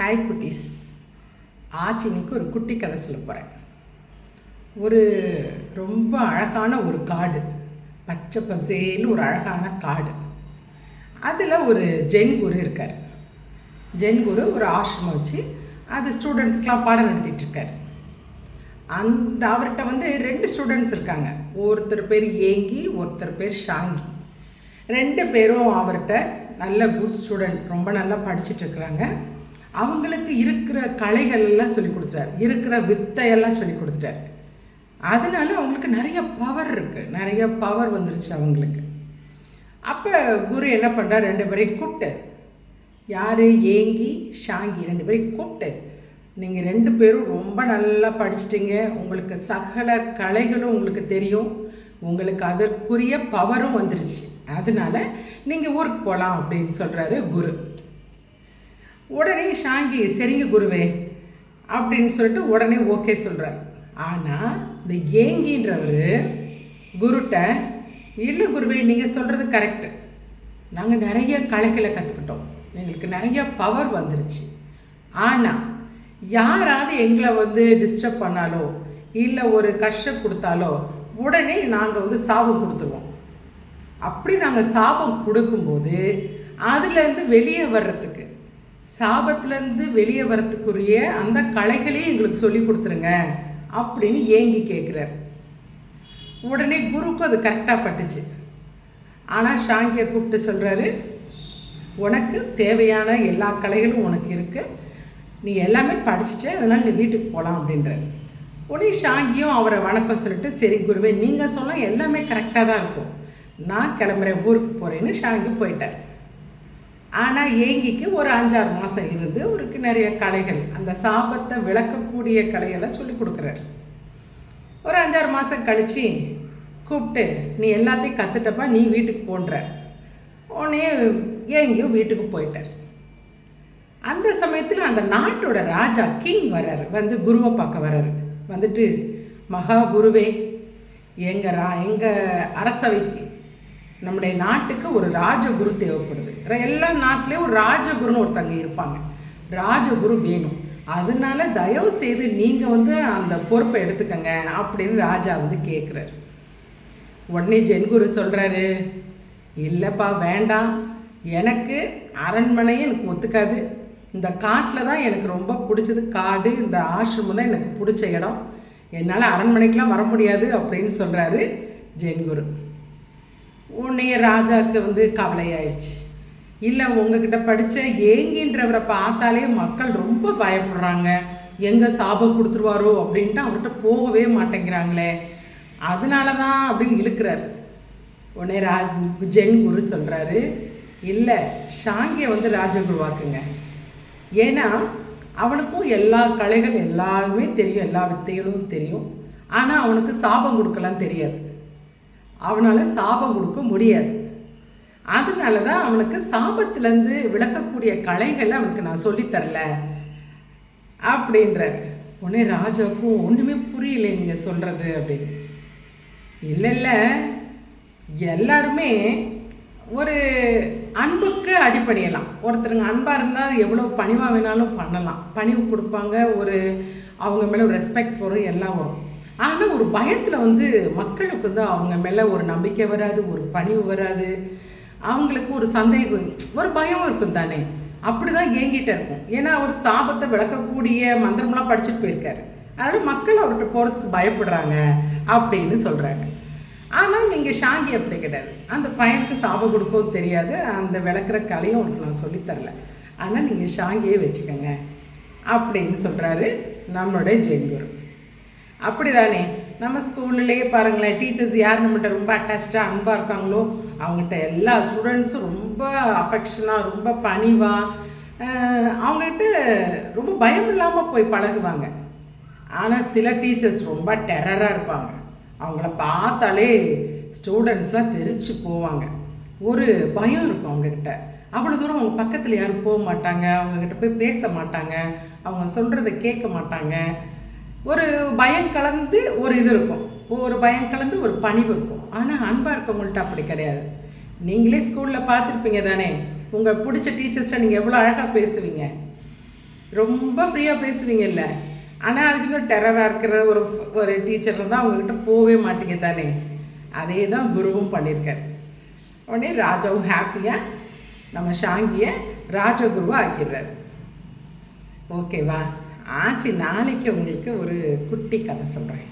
Hi குட்டீஸ் ஆச்சி இன்னைக்கு ஒரு குட்டி கதை சொல்ல போகிறேன் ஒரு ரொம்ப அழகான ஒரு காடு. பச்சை பசேன்னு ஒரு அழகான காடு. அதில் ஒரு ஜென் குரு இருக்கார். ஜென் குரு ஒரு ஆசிரமம் வச்சு அது ஸ்டூடெண்ட்ஸ்க்கெலாம் பாடம் நடத்திட்டு இருக்கார். அந்த அவர்கிட்ட வந்து ரெண்டு ஸ்டூடெண்ட்ஸ் இருக்காங்க. ஒருத்தர் பேர் ஏங்கி ஒருத்தர் பேர் ஷாங்கி. ரெண்டு பேரும் அவர்கிட்ட நல்ல குட் ஸ்டூடெண்ட் ரொம்ப நல்லா படிச்சுட்டு இருக்கிறாங்க. அவங்களுக்கு இருக்கிற கலைகள் எல்லாம் சொல்லி கொடுத்துட்டாரு. இருக்கிற வித்தையெல்லாம் சொல்லி கொடுத்துட்டாரு. அதனால அவங்களுக்கு நிறைய பவர் இருக்குது நிறைய பவர் வந்துருச்சு அவங்களுக்கு. அப்போ குரு என்ன பண்ணுறார் ரெண்டு பேரையும் கூப்பிட்டு யார்? ஏங்கி ஷாங்கி. ரெண்டு பேரையும் கூப்பிட்டு நீங்கள் ரெண்டு பேரும் ரொம்ப நல்லா படிச்சிட்டிங்க. உங்களுக்கு சகல கலைகளும் உங்களுக்கு தெரியும். உங்களுக்கு அதற்குரிய பவரும் வந்துருச்சு. அதனால நீங்கள் ஊருக்கு போகலாம் அப்படின்னு சொல்கிறாரு குரு. உடனே ஷாங்கி சரிங்க குருவே அப்படின்னு சொல்லிட்டு உடனே ஓகே சொல்கிறார் ஆனால் இந்த ஏங்கின்றவர் குருட்ட இல்லை குருவே நீங்கள் சொல்கிறது கரெக்டு. நாங்கள் நிறைய கலைகளை கற்றுக்கிட்டோம் எங்களுக்கு நிறைய பவர் வந்துருச்சு. ஆனால் யாராவது எங்களை வந்து டிஸ்டர்ப் பண்ணாலோ இல்லை ஒரு கஷ்டம் கொடுத்தாலோ உடனே நாங்கள் வந்து சாபம் கொடுத்துருவோம். அப்படி நாங்கள் சாபம் கொடுக்கும்போது அதுலேருந்து வெளியே வர்றதுக்கு சாபத்துலேருந்து வெளியே வரத்துக்குரிய அந்த கலைகளையும் எங்களுக்கு சொல்லி கொடுத்துருங்க அப்படின்னு ஏங்கி கேட்குறாரு. உடனே குருக்கு அது கரெக்டாக பட்டுச்சு. ஆனால் ஷாங்கியை கூப்பிட்டு சொல்கிறாரு உனக்கு தேவையான எல்லா கலைகளும் உனக்கு இருக்குது நீ எல்லாமே படிச்சுட்டு அதனால் நீ வீட்டுக்கு போகலாம் அப்படின்றார். உடனே ஷாங்கியும் அவரை வணக்கம் சொல்லிட்டு சரி குருவே நீங்கள் சொல்ல எல்லாமே கரெக்டாக தான் இருக்கும். நான் கிளம்புறேன் ஊருக்கு போகிறேன்னு ஷாங்கி போயிட்டார். ஆனால் ஏங்கிக்கு ஒரு அஞ்சாறு மாதம் இருந்து அவருக்கு நிறைய கலைகள் அந்த சாபத்தை விளக்கக்கூடிய கலைகளை சொல்லி கொடுக்குறாரு. ஒரு அஞ்சாறு மாதம் கழித்து கூப்பிட்டு நீ எல்லாத்தையும் கற்றுட்டப்பா நீ வீட்டுக்கு போன்ற. உடனே ஏங்கியும் வீட்டுக்கு போயிட்டார். அந்த சமயத்தில் அந்த நாட்டோட ராஜா கிங் வர்றாரு. வந்து குருவை பார்க்க வர்றாரு. வந்துட்டு மகா குருவே எங்கள் ரா எங்கள் அரசவைக்கு நம்முடைய நாட்டுக்கு ஒரு ராஜகுரு தேவைப்படுது. எல்லா நாட்டிலையும் ஒரு ராஜகுருன்னு ஒருத்தங்க இருப்பாங்க. ராஜகுரு வேணும். அதனால தயவு செய்து நீங்கள் வந்து அந்த பொறுப்பை எடுத்துக்கங்க அப்படின்னு ராஜா வந்து கேட்குறாரு உடனே ஜென்குரு சொல்கிறாரு இல்லைப்பா வேண்டாம். எனக்கு அரண்மனையே எனக்கு ஒத்துக்காது. இந்த காட்டில் தான் எனக்கு ரொம்ப பிடிச்சது காடு. இந்த ஆசிரமம் தான் எனக்கு பிடிச்ச இடம். என்னால் அரண்மனைக்கெலாம் வர முடியாது அப்படின்னு சொல்கிறாரு ஜென்குரு. உடனே ராஜாவுக்கு வந்து கவலையாயிடுச்சு. இல்லை உங்ககிட்ட படித்த ஏங்கின்றவரை பார்த்தாலே மக்கள் ரொம்ப பயப்படுறாங்க. எங்கே சாபம் கொடுத்துருவாரோ அப்படின்ட்டு அவர்கிட்ட போகவே மாட்டேங்கிறாங்களே. அதனால தான் அப்படின்னு இழுக்கிறாரு. உடனே ரா ஜென் குரு சொல்கிறாரு இல்லை ஷாங்கியை வந்து ராஜகுருவாக்குங்க. ஏன்னா அவனுக்கும் எல்லா கலைகள் எல்லாமே தெரியும் எல்லா வித்தைகளும் தெரியும். ஆனால் அவனுக்கு சாபம் கொடுக்கலாம் தெரியாது. அவனால் சாபம் கொடுக்க முடியாது. அதனால தான் அவனுக்கு சாபத்திலேருந்து விளக்கக்கூடிய கலைகளை அவனுக்கு நான் சொல்லித்தரல அப்படின்றார். உடனே ராஜாவுக்கும் ஒன்றுமே புரியல நீங்கள் சொல்கிறது அப்படின்னு. இல்லை இல்லை. எல்லாருமே ஒரு அன்புக்கு அடிப்படையலாம். ஒருத்தருங்க அன்பாக இருந்தால் எவ்வளோ பணிவாக வேணாலும் பண்ணலாம். பணிவு கொடுப்பாங்க ஒரு அவங்க மேலே ஒரு ரெஸ்பெக்ட் வரும் எல்லாம் வரும். ஆனால் ஒரு பயத்தில் வந்து மக்களுக்கு வந்து அவங்க மேலே ஒரு நம்பிக்கை வராது ஒரு பணிவு வராது. அவங்களுக்கு ஒரு சந்தேகம் ஒரு பயம் இருக்கும் தானே? அப்படி தான் ஏங்கிட்ட இருக்கும். ஏன்னா அவர் சாபத்தை விளக்கக்கூடிய மந்திரம்லாம் படிச்சுட்டு போயிருக்காரு. அதனால் மக்கள் அவர்கிட்ட போகிறதுக்கு பயப்படுறாங்க அப்படின்னு சொல்கிறாங்க ஆனால் நீங்கள் ஷாங்கி அப்படி கிடையாது. அந்த பையனுக்கு சாபம் கொடுக்கவும் தெரியாது. அந்த விளக்குற கலையும் அவனுக்கு நான் சொல்லித்தரல ஆனால் நீங்கள் ஷாங்கியே வச்சுக்கோங்க அப்படின்னு சொல்கிறாரு நம்மளுடைய ஜெயங்குரு அப்படி தானே நம்ம ஸ்கூல்லையே பாருங்களேன் டீச்சர்ஸ் யார் நம்மகிட்ட ரொம்ப அட்டாச்சாக அன்பாக இருக்காங்களோ அவங்ககிட்ட எல்லா ஸ்டூடெண்ட்ஸும் ரொம்ப அஃபெக்ஷனாக ரொம்ப பணிவாக அவங்ககிட்ட ரொம்ப பயம் இல்லாமல் போய் பழகுவாங்க. ஆனால் சில டீச்சர்ஸ் ரொம்ப டெரராக இருப்பாங்க. அவங்கள பார்த்தாலே ஸ்டூடெண்ட்ஸ்லாம் தெரிச்சு போவாங்க. ஒரு பயம் இருக்கும் அவங்கக்கிட்ட அவ்வளோ தூரம் அவங்க பக்கத்தில் யாரும் போக மாட்டாங்க அவங்கக்கிட்ட போய் பேச மாட்டாங்க அவங்க சொல்கிறத கேட்க மாட்டாங்க. ஒரு பயம் கலந்து ஒரு இது இருக்கும். ஒரு பயம் கலந்து ஒரு பணிவு இருக்கும். ஆனால் அன்பாக இருக்கவங்கள்ட்ட அப்படி கிடையாது. நீங்களே ஸ்கூலில் பார்த்துருப்பீங்க தானே. உங்கள் பிடிச்ச டீச்சர்ஸ்ட்டை நீங்கள் எவ்வளோ அழகாக பேசுவீங்க. ரொம்ப ஃப்ரீயாக பேசுவீங்கல்ல ஆனால் அது டெரராக இருக்கிற ஒரு ஒரு டீச்சர் இருந்தால் அவங்கக்கிட்ட போகவே மாட்டீங்க தானே. அதே தான் குருவும் பண்ணியிருக்கார். உடனே ராஜாவும் ஹாப்பியாக நம்ம ஷாங்கியை ராஜகுருவாக ஆக்கிடுறாரு. ஓகேவா? ஆச்சு நாளைக்கு உங்களுக்கு ஒரு குட்டி கதை சொல்கிறேன்